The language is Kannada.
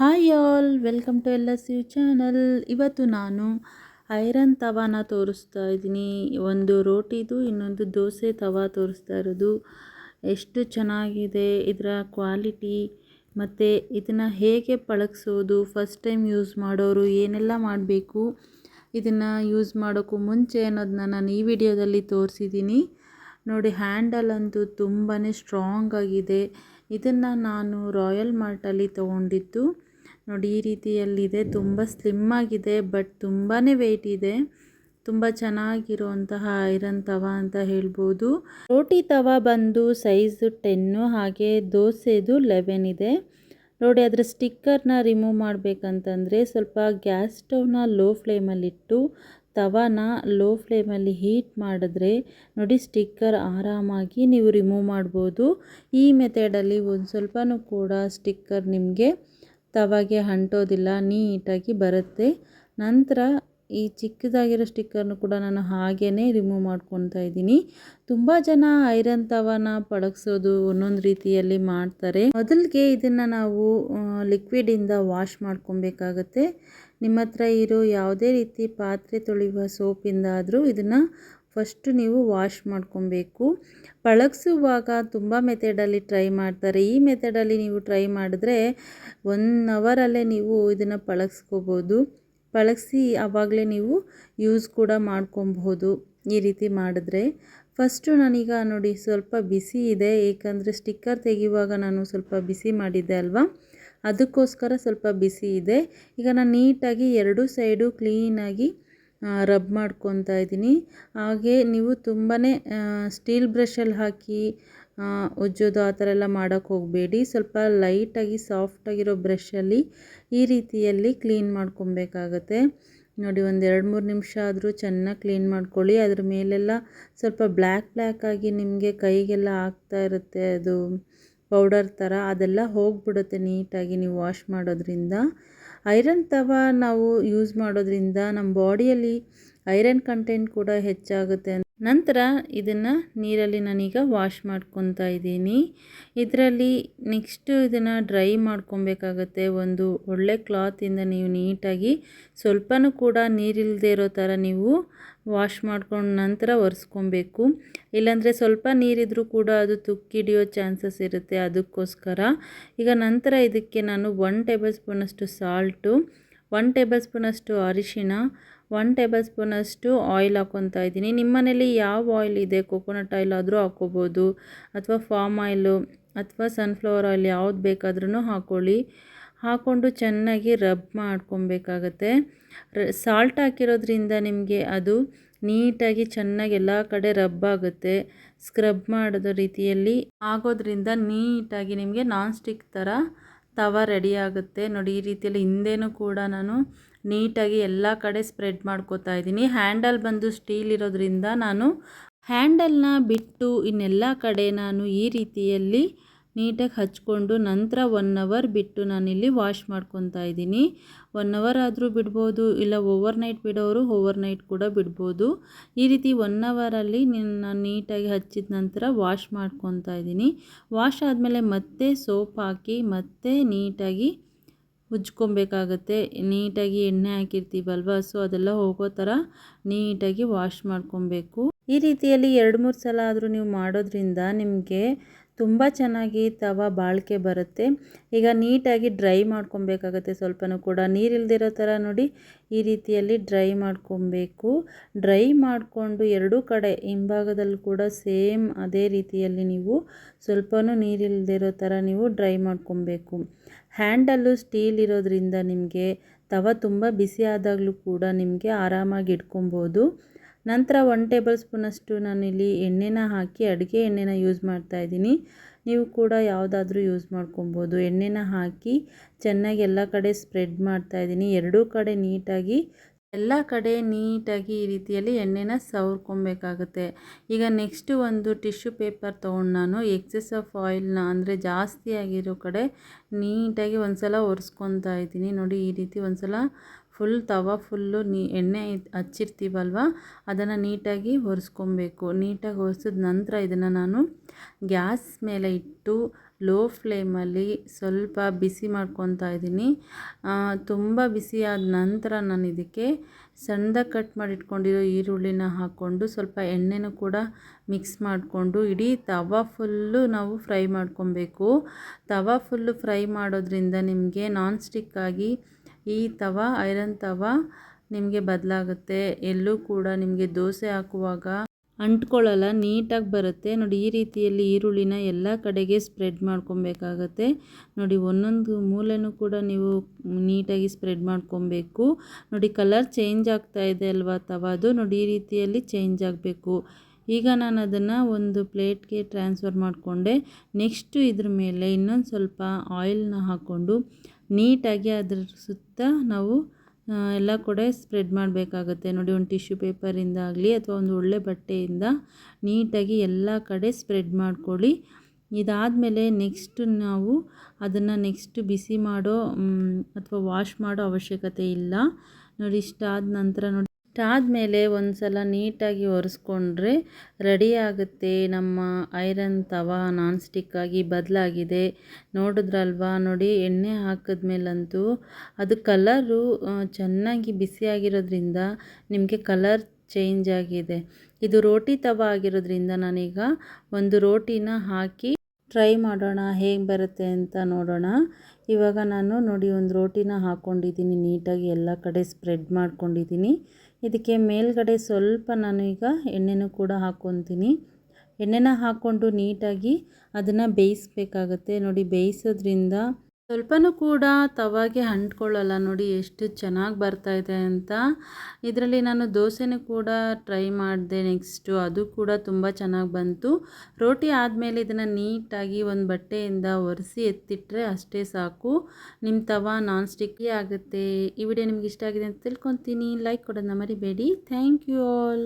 Hi all, welcome to L S U channel. ಇವತ್ತು ನಾನು ಐರನ್ ತವಾನ ತೋರಿಸ್ತಾ ಇದ್ದೀನಿ. ಒಂದು ರೋಟಿದು, ಇನ್ನೊಂದು ದೋಸೆ ತವಾ ತೋರಿಸ್ತಾ ಇರೋದು. ಎಷ್ಟು ಚೆನ್ನಾಗಿದೆ, ಇದರ ಕ್ವಾಲಿಟಿ, ಮತ್ತು ಇದನ್ನು ಹೇಗೆ ಪಳಗಿಸೋದು, ಫಸ್ಟ್ ಟೈಮ್ ಯೂಸ್ ಮಾಡೋರು ಏನೆಲ್ಲ ಮಾಡಬೇಕು, ಇದನ್ನು ಯೂಸ್ ಮಾಡೋಕ್ಕೂ ಮುಂಚೆ ಅನ್ನೋದನ್ನ ನಾನು ಈ ವಿಡಿಯೋದಲ್ಲಿ ತೋರಿಸಿದ್ದೀನಿ. ನೋಡಿ, ಹ್ಯಾಂಡಲ್ ಅಂತೂ ತುಂಬಾ ಸ್ಟ್ರಾಂಗ್ ಆಗಿದೆ. ಇದನ್ನು ನಾನು ರಾಯಲ್ ಮಾರ್ಟಲ್ಲಿ ತೊಗೊಂಡಿದ್ದು. ನೋಡಿ, ಈ ರೀತಿಯಲ್ಲಿದೆ. ತುಂಬ ಸ್ಲಿಮ್ ಆಗಿದೆ ಬಟ್ ತುಂಬಾ ವೆಯ್ಟ್ ಇದೆ. ತುಂಬ ಚೆನ್ನಾಗಿರುವಂತಹ ಐರನ್ ತವಾ ಅಂತ ಹೇಳ್ಬೋದು. ರೋಟಿ ತವ ಬಂದು ಸೈಜು ಟೆನ್ನು ಹಾಗೆ ದೋಸೆದು ಲೆವೆನ್ ಇದೆ. ನೋಡಿ, ಅದರ ಸ್ಟಿಕ್ಕರ್ನ ರಿಮೂವ್ ಮಾಡಬೇಕಂತಂದರೆ ಸ್ವಲ್ಪ ಗ್ಯಾಸ್ ಸ್ಟವ್ನ ಲೋ ಫ್ಲೇಮಲ್ಲಿಟ್ಟು ತವಾನ ಲೋ ಫ್ಲೇಮಲ್ಲಿ ಹೀಟ್ ಮಾಡಿದ್ರೆ ನೋಡಿ ಸ್ಟಿಕ್ಕರ್ ಆರಾಮಾಗಿ ನೀವು ರಿಮೂವ್ ಮಾಡ್ಬೋದು. ಈ ಮೆಥಡಲ್ಲಿ ಒಂದು ಸ್ವಲ್ಪನೂ ಕೂಡ ಸ್ಟಿಕ್ಕರ್ ನಿಮಗೆ ತವಾಗೆ ಅಂಟೋದಿಲ್ಲ, ನೀಟಾಗಿ ಬರುತ್ತೆ. ನಂತರ ಈ ಚಿಕ್ಕದಾಗಿರೋ ಸ್ಟಿಕ್ಕರ್ನು ಕೂಡ ನಾನು ಹಾಗೇ ರಿಮೂವ್ ಮಾಡ್ಕೊತಾ ಇದ್ದೀನಿ. ತುಂಬ ಜನ ಐರನ್ ತವನ ಪಳಗಿಸೋದು ಒಂದೊಂದು ರೀತಿಯಲ್ಲಿ ಮಾಡ್ತಾರೆ. ಮೊದಲಿಗೆ ಇದನ್ನು ನಾವು ಲಿಕ್ವಿಡಿಂದ ವಾಶ್ ಮಾಡ್ಕೊಬೇಕಾಗತ್ತೆ. ನಿಮ್ಮ ಹತ್ರ ಇರೋ ಯಾವುದೇ ರೀತಿ ಪಾತ್ರೆ ತೊಳೆಯುವ ಸೋಪಿಂದ ಆದರೂ ಇದನ್ನು ಫಸ್ಟು ನೀವು ವಾಶ್ ಮಾಡ್ಕೊಬೇಕು. ಪಳಗಿಸುವಾಗ ತುಂಬ ಮೆಥಡಲ್ಲಿ ಟ್ರೈ ಮಾಡ್ತಾರೆ. ಈ ಮೆಥಡಲ್ಲಿ ನೀವು ಟ್ರೈ ಮಾಡಿದ್ರೆ ಒನ್ ಅವರಲ್ಲೇ ನೀವು ಇದನ್ನು ಪಳಗಿಸ್ಕೋಬೋದು. ಪಳಗಿಸಿ ಆವಾಗಲೇ ನೀವು ಯೂಸ್ ಕೂಡ ಮಾಡ್ಕೊಬಹುದು ಈ ರೀತಿ ಮಾಡಿದ್ರೆ. ಫಸ್ಟು ನಾನೀಗ ನೋಡಿ ಸ್ವಲ್ಪ ಬಿಸಿ ಇದೆ. ಏಕೆಂದರೆ ಸ್ಟಿಕ್ಕರ್ ತೆಗೆಯುವಾಗ ನಾನು ಸ್ವಲ್ಪ ಬಿಸಿ ಮಾಡಿದ್ದೆ ಅಲ್ವಾ? ಅದಕ್ಕೋಸ್ಕರ ಸ್ವಲ್ಪ ಬಿಸಿ ಇದೆ. ಈಗ ನಾನು ನೀಟಾಗಿ ಎರಡೂ ಸೈಡು ಕ್ಲೀನಾಗಿ ರಬ್ ಮಾಡ್ಕೊತಾ ಇದ್ದೀನಿ. ಹಾಗೆ ನೀವು ತುಂಬಾ ಸ್ಟೀಲ್ ಬ್ರಷಲ್ಲಿ ಹಾಕಿ ಉಜ್ಜೋದು ಆ ಥರ ಎಲ್ಲ ಮಾಡೋಕ್ಕೆ ಹೋಗಬೇಡಿ. ಸ್ವಲ್ಪ ಲೈಟಾಗಿ ಸಾಫ್ಟಾಗಿರೋ ಬ್ರಷಲ್ಲಿ ಈ ರೀತಿಯಲ್ಲಿ ಕ್ಲೀನ್ ಮಾಡ್ಕೊಬೇಕಾಗತ್ತೆ. ನೋಡಿ, ಒಂದು ಎರಡು ಮೂರು ನಿಮಿಷ ಆದರೂ ಚೆನ್ನಾಗಿ ಕ್ಲೀನ್ ಮಾಡ್ಕೊಳ್ಳಿ. ಅದ್ರ ಮೇಲೆಲ್ಲ ಸ್ವಲ್ಪ ಬ್ಲ್ಯಾಕ್ ಆಗಿ ನಿಮಗೆ ಕೈಗೆಲ್ಲ ಆಗ್ತಾ ಇರುತ್ತೆ ಅದು ಪೌಡರ್ ಥರ ಅದೆಲ್ಲ ಹೋಗಿಬಿಡುತ್ತೆ ನೀಟಾಗಿ ನೀವು ವಾಶ್ ಮಾಡೋದ್ರಿಂದ. ಐರನ್ ತವ ನಾವು ಯೂಸ್ ಮಾಡೋದ್ರಿಂದ ನಮ್ಮ ಬಾಡಿಯಲ್ಲಿ ಐರನ್ ಕಂಟೆಂಟ್ ಕೂಡ ಹೆಚ್ಚಾಗುತ್ತೆ ನಂತರ ಇದನ್ನು ನೀರಲ್ಲಿ ನಾನೀಗ ವಾಶ್ ಮಾಡ್ಕೊತಾ ಇದ್ದೀನಿ. ಇದರಲ್ಲಿ ನೆಕ್ಸ್ಟು ಇದನ್ನು ಡ್ರೈ ಮಾಡ್ಕೊಬೇಕಾಗತ್ತೆ. ಒಂದು ಒಳ್ಳೆ ಕ್ಲಾತಿಂದ ನೀವು ನೀಟಾಗಿ ಸ್ವಲ್ಪನೂ ಕೂಡ ನೀರಿಲ್ಲದೆ ಇರೋ ಥರ ನೀವು ವಾಶ್ ಮಾಡ್ಕೊಂಡು ನಂತರ ಒರೆಸ್ಕೊಬೇಕು. ಇಲ್ಲಾಂದರೆ ಸ್ವಲ್ಪ ನೀರಿದ್ರೂ ಕೂಡ ಅದು ತುಕ್ಕಿಡಿಯೋ ಚಾನ್ಸಸ್ ಇರುತ್ತೆ ಅದಕ್ಕೋಸ್ಕರ. ಈಗ ನಂತರ ಇದಕ್ಕೆ ನಾನು ಒನ್ ಟೇಬಲ್ ಸ್ಪೂನಷ್ಟು ಸಾಲ್ಟು ಒನ್ ಟೇಬಲ್ ಸ್ಪೂನಷ್ಟು ಅರಿಶಿಣ ಒನ್ ಟೇಬಲ್ ಸ್ಪೂನಷ್ಟು ಆಯಿಲ್ ಹಾಕ್ಕೊತಾ ಇದ್ದೀನಿ. ನಿಮ್ಮ ಮನೇಲಿ ಯಾವ ಆಯಿಲ್ ಇದೆ? ಕೊಕೊನಟ್ ಆಯಿಲ್ ಆದರೂ ಹಾಕ್ಕೋಬೋದು, ಅಥವಾ ಫಾಮ್ ಆಯಿಲು ಅಥವಾ ಸನ್ಫ್ಲವರ್ ಆಯಿಲ್ ಯಾವ್ದು ಬೇಕಾದ್ರೂ ಹಾಕ್ಕೊಳ್ಳಿ ಹಾಕ್ಕೊಂಡು ಚೆನ್ನಾಗಿ ರಬ್ ಮಾಡ್ಕೊಬೇಕಾಗತ್ತೆ ಸಾಲ್ಟ್ ಹಾಕಿರೋದ್ರಿಂದ ನಿಮಗೆ ಅದು ನೀಟಾಗಿ ಚೆನ್ನಾಗಿ ಎಲ್ಲ ಕಡೆ ರಬ್ ಆಗುತ್ತೆ. ಸ್ಕ್ರಬ್ ಮಾಡೋದು ರೀತಿಯಲ್ಲಿ ಆಗೋದ್ರಿಂದ ನೀಟಾಗಿ ನಿಮಗೆ ನಾನ್ ಸ್ಟಿಕ್ ಥರ ತವ ರೆಡಿ ಆಗುತ್ತೆ. ನೋಡಿ ಈ ರೀತಿಯಲ್ಲಿ ಹಿಂದೆನೂ ಕೂಡ ನಾನು ನೀಟಾಗಿ ಎಲ್ಲ ಕಡೆ ಸ್ಪ್ರೆಡ್ ಮಾಡ್ಕೋತಾ ಇದ್ದೀನಿ. ಹ್ಯಾಂಡಲ್ ಬಂದು ಸ್ಟೀಲ್ ಇರೋದ್ರಿಂದ ನಾನು ಹ್ಯಾಂಡಲ್ನ ಬಿಟ್ಟು ಇನ್ನೆಲ್ಲ ಕಡೆ ನಾನು ಈ ರೀತಿಯಲ್ಲಿ ನೀಟಾಗಿ ಹಚ್ಕೊಂಡು ನಂತರ ಒನ್ ಅವರ್ ಬಿಟ್ಟು ನಾನಿಲ್ಲಿ ವಾಶ್ ಮಾಡ್ಕೊತಾ ಇದ್ದೀನಿ. ಒನ್ ಅವರ್ ಆದರೂ ಬಿಡ್ಬೋದು, ಇಲ್ಲ ಓವರ್ ನೈಟ್ ಬಿಡೋರು ಓವರ್ ನೈಟ್ ಕೂಡ ಬಿಡ್ಬೋದು. ಈ ರೀತಿ ಒನ್ ಅವರಲ್ಲಿ ನಿನ್ನ ನೀಟಾಗಿ ಹಚ್ಚಿದ ನಂತರ ವಾಶ್ ಮಾಡ್ಕೊತಾ ಇದ್ದೀನಿ. ವಾಶ್ ಆದಮೇಲೆ ಮತ್ತೆ ಸೋಪ್ ಹಾಕಿ ಮತ್ತೆ ನೀಟಾಗಿ ಉಜ್ಕೊಬೇಕಾಗತ್ತೆ ನೀಟಾಗಿ ಎಣ್ಣೆ ಹಾಕಿರ್ತೀವಲ್ವ? ಸೊ, ಅದೆಲ್ಲ ಹೋಗೋ ಥರ ನೀಟಾಗಿ ವಾಶ್ ಮಾಡ್ಕೊಬೇಕು. ಈ ರೀತಿಯಲ್ಲಿ ಎರಡು ಮೂರು ಸಲ ಆದರೂ ನೀವು ಮಾಡೋದ್ರಿಂದ ನಿಮಗೆ ತುಂಬ ಚೆನ್ನಾಗಿ ತವ ಬಾಳಿಕೆ ಬರುತ್ತೆ. ಈಗ ನೀಟಾಗಿ ಡ್ರೈ ಮಾಡ್ಕೊಬೇಕಾಗತ್ತೆ ಸ್ವಲ್ಪನೂ ಕೂಡ. ನೀರಿಲ್ದಿರೋ ಥರ ನೋಡಿ ಈ ರೀತಿಯಲ್ಲಿ ಡ್ರೈ ಮಾಡ್ಕೊಬೇಕು. ಡ್ರೈ ಮಾಡಿಕೊಂಡು ಎರಡೂ ಕಡೆ ಹಿಂಭಾಗದಲ್ಲಿ ಕೂಡ ಸೇಮ್ ಅದೇ ರೀತಿಯಲ್ಲಿ ನೀವು ಸ್ವಲ್ಪನೂ ನೀರಿಲ್ದಿರೋ ಥರ ನೀವು ಡ್ರೈ ಮಾಡ್ಕೊಬೇಕು. ಹ್ಯಾಂಡಲ್ಲು ಸ್ಟೀಲ್ ಇರೋದ್ರಿಂದ ನಿಮಗೆ ತವ ತುಂಬ ಬಿಸಿ ಆದಾಗಲೂ ಕೂಡ ನಿಮಗೆ ಆರಾಮಾಗಿ ಇಟ್ಕೊಬೋದು. ನಂತರ ಒನ್ ಟೇಬಲ್ ಸ್ಪೂನಷ್ಟು ನಾನಿಲ್ಲಿ ಎಣ್ಣೆನ ಹಾಕಿ ಅಡುಗೆ ಎಣ್ಣೆನ ಯೂಸ್ ಮಾಡ್ತಾ ಇದ್ದೀನಿ. ನೀವು ಕೂಡ ಯಾವುದಾದ್ರೂ ಯೂಸ್ ಮಾಡ್ಕೊಬೋದು. ಎಣ್ಣೆನ ಹಾಕಿ ಚೆನ್ನಾಗಿ ಎಲ್ಲ ಕಡೆ ಸ್ಪ್ರೆಡ್ ಮಾಡ್ತಾ ಇದ್ದೀನಿ. ಎರಡೂ ಕಡೆ ನೀಟಾಗಿ, ಎಲ್ಲ ಕಡೆ ನೀಟಾಗಿ ಈ ರೀತಿಯಲ್ಲಿ ಎಣ್ಣೆನ ಸವರ್ಕೊಬೇಕಾಗುತ್ತೆ. ಈಗ ನೆಕ್ಸ್ಟು ಒಂದು ಟಿಶ್ಯೂ ಪೇಪರ್ ತೊಗೊಂಡು ನಾನು ಎಕ್ಸೆಸ್ ಆಫ್ ಆಯಿಲ್ನ ಅಂದರೆ ಜಾಸ್ತಿ ಆಗಿರೋ ಕಡೆ ನೀಟಾಗಿ ಒಂದು ಸಲ ಒರೆಸ್ಕೊತಾ ಇದ್ದೀನಿ. ನೋಡಿ ಈ ರೀತಿ ಒಂದು ಸಲ ಫುಲ್ ತವ, ಫುಲ್ಲು ನೀ, ಎಣ್ಣೆ ಹಚ್ಚಿರ್ತೀವಲ್ವ? ಅದನ್ನು ನೀಟಾಗಿ ಒರೆಸ್ಕೊಬೇಕು. ನೀಟಾಗಿ ಒರೆಸಿದ ನಂತರ ಇದನ್ನು ನಾನು ಗ್ಯಾಸ್ ಮೇಲೆ ಇಟ್ಟು ಲೋ ಫ್ಲೇಮಲ್ಲಿ ಸ್ವಲ್ಪ ಬಿಸಿ ಮಾಡ್ಕೊತಾ ಇದ್ದೀನಿ. ತುಂಬ ಬಿಸಿಯಾದ ನಂತರ ನಾನು ಇದಕ್ಕೆ ಸಣ್ಣದಾಗಿ ಕಟ್ ಮಾಡಿಟ್ಕೊಂಡಿರೋ ಈರುಳ್ಳಿನ ಹಾಕ್ಕೊಂಡು ಸ್ವಲ್ಪ ಎಣ್ಣೆನೂ ಕೂಡ ಮಿಕ್ಸ್ ಮಾಡಿಕೊಂಡು ಇಡೀ ತವ ಫುಲ್ಲು ನಾವು ಫ್ರೈ ಮಾಡ್ಕೊಬೇಕು. ತವ ಫುಲ್ಲು ಫ್ರೈ ಮಾಡೋದ್ರಿಂದ ನಿಮಗೆ ನಾನ್ ಸ್ಟಿಕ್ಕಾಗಿ ಈ ತವ, ಐರನ್ ತವ ನಿಮಗೆ ಬದಲಾಗುತ್ತೆ. ಎಲ್ಲೂ ಕೂಡ ನಿಮಗೆ ದೋಸೆ ಹಾಕುವಾಗ ಅಂಟ್ಕೊಳ್ಳಲ್ಲ, ನೀಟಾಗಿ ಬರುತ್ತೆ. ನೋಡಿ, ಈ ರೀತಿಯಲ್ಲಿ ಈರುಳ್ಳಿನ ಎಲ್ಲ ಕಡೆಗೆ ಸ್ಪ್ರೆಡ್ ಮಾಡ್ಕೊಬೇಕಾಗತ್ತೆ. ನೋಡಿ, ಒಂದೊಂದು ಮೂಲೆನೂ ಕೂಡ ನೀವು ನೀಟಾಗಿ ಸ್ಪ್ರೆಡ್ ಮಾಡ್ಕೊಬೇಕು. ನೋಡಿ, ಕಲರ್ ಚೇಂಜ್ ಆಗ್ತಾ ಇದೆ ಅಲ್ವಾ ತವಾದು ನೋಡಿ, ಈ ರೀತಿಯಲ್ಲಿ ಚೇಂಜ್ ಆಗಬೇಕು. ಈಗ ನಾನು ಅದನ್ನು ಒಂದು ಪ್ಲೇಟ್ಗೆ ಟ್ರಾನ್ಸ್ಫರ್ ಮಾಡಿಕೊಂಡೆ. ನೆಕ್ಸ್ಟು ಇದ್ರ ಮೇಲೆ ಇನ್ನೊಂದು ಸ್ವಲ್ಪ ಆಯಿಲ್ನ ಹಾಕ್ಕೊಂಡು ನೀಟಾಗಿ ಅದ್ರ ಸುತ್ತ ನಾವು ಎಲ್ಲ ಕಡೆ ಸ್ಪ್ರೆಡ್ ಮಾಡಬೇಕಾಗುತ್ತೆ. ನೋಡಿ, ಒಂದು ಟಿಶ್ಯೂ ಪೇಪರಿಂದ ಆಗಲಿ ಅಥವಾ ಒಂದು ಒಳ್ಳೆ ಬಟ್ಟೆಯಿಂದ ನೀಟಾಗಿ ಎಲ್ಲ ಕಡೆ ಸ್ಪ್ರೆಡ್ ಮಾಡ್ಕೊಳ್ಳಿ. ಇದಾದಮೇಲೆ ನೆಕ್ಸ್ಟ್ ನಾವು ಅದನ್ನು ನೆಕ್ಸ್ಟ್ ಬಿಸಿ ಮಾಡೋ ಅಥವಾ ವಾಶ್ ಮಾಡೋ ಅವಶ್ಯಕತೆ ಇಲ್ಲ. ನೋಡಿ, ಇಷ್ಟಾದ ನಂತರ ನೋಡಿ. ಇಷ್ಟಾದಮೇಲೆ ಒಂದು ಸಲ ನೀಟಾಗಿ ಒರೆಸ್ಕೊಂಡ್ರೆ ರೆಡಿ ಆಗುತ್ತೆ. ನಮ್ಮ ಐರನ್ ತವ ನಾನ್ ಸ್ಟಿಕ್ಕಾಗಿ ಬದಲಾಗಿದೆ. ನೋಡಿದ್ರಲ್ವಾ? ನೋಡಿ, ಎಣ್ಣೆ ಹಾಕಿದ್ಮೇಲಂತೂ ಅದು ಕಲರು ಚೆನ್ನಾಗಿ ಬಿಸಿಯಾಗಿರೋದ್ರಿಂದ ನಿಮಗೆ ಕಲರ್ ಚೇಂಜ್ ಆಗಿದೆ. ಇದು ರೋಟಿ ತವ ಆಗಿರೋದ್ರಿಂದ ನಾನೀಗ ಒಂದು ರೋಟಿನ ಹಾಕಿ ಟ್ರೈ ಮಾಡೋಣ. ಹೇಗೆ ಬರುತ್ತೆ ಅಂತ ನೋಡೋಣ. ಇವಾಗ ನಾನು ನೋಡಿ, ಒಂದು ರೋಟಿನ ಹಾಕ್ಕೊಂಡಿದ್ದೀನಿ ನೀಟಾಗಿ ಎಲ್ಲ ಕಡೆ ಸ್ಪ್ರೆಡ್ ಮಾಡ್ಕೊಂಡಿದ್ದೀನಿ. ಇದಕ್ಕೆ ಮೇಲ್ಗಡೆ ಸ್ವಲ್ಪ ನಾನು ಈಗ ಎಣ್ಣೆನೂ ಕೂಡ ಹಾಕ್ಕೊತೀನಿ ಎಣ್ಣೆನ ಹಾಕ್ಕೊಂಡು ನೀಟಾಗಿ ಅದನ್ನು ಬೇಯಿಸ್ಬೇಕಾಗತ್ತೆ. ನೋಡಿ, ಬೇಯಿಸೋದ್ರಿಂದ ಸ್ವಲ್ಪನೂ ಕೂಡ ತವಾಗೆ ಅಂಟ್ಕೊಳ್ಳಲ್ಲ ನೋಡಿ ಎಷ್ಟು ಚೆನ್ನಾಗಿ ಬರ್ತಾ ಇದೆ ಅಂತ. ಇದರಲ್ಲಿ ನಾನು ದೋಸೆನೂ ಕೂಡ ಟ್ರೈ ಮಾಡಿದೆ ನೆಕ್ಸ್ಟು, ಅದು ಕೂಡ ತುಂಬ ಚೆನ್ನಾಗಿ ಬಂತು. ರೋಟಿ ಆದಮೇಲೆ ಇದನ್ನು ನೀಟಾಗಿ ಒಂದು ಬಟ್ಟೆಯಿಂದ ಒರೆಸಿ ಎತ್ತಿಟ್ಟರೆ ಅಷ್ಟೇ ಸಾಕು. ನಿಮ್ಮ ತವ ನಾನ್ ಸ್ಟಿಕ್ಕಿ ಆಗುತ್ತೆ. ಈ ವಿಡಿಯೋ ನಿಮ್ಗೆ ಇಷ್ಟ ಆಗಿದೆ ಅಂತ ತಿಳ್ಕೊತೀನಿ. ಲೈಕ್ ಕೊಡೋದನ್ನ ಮರಿಬೇಡಿ. Thank you all.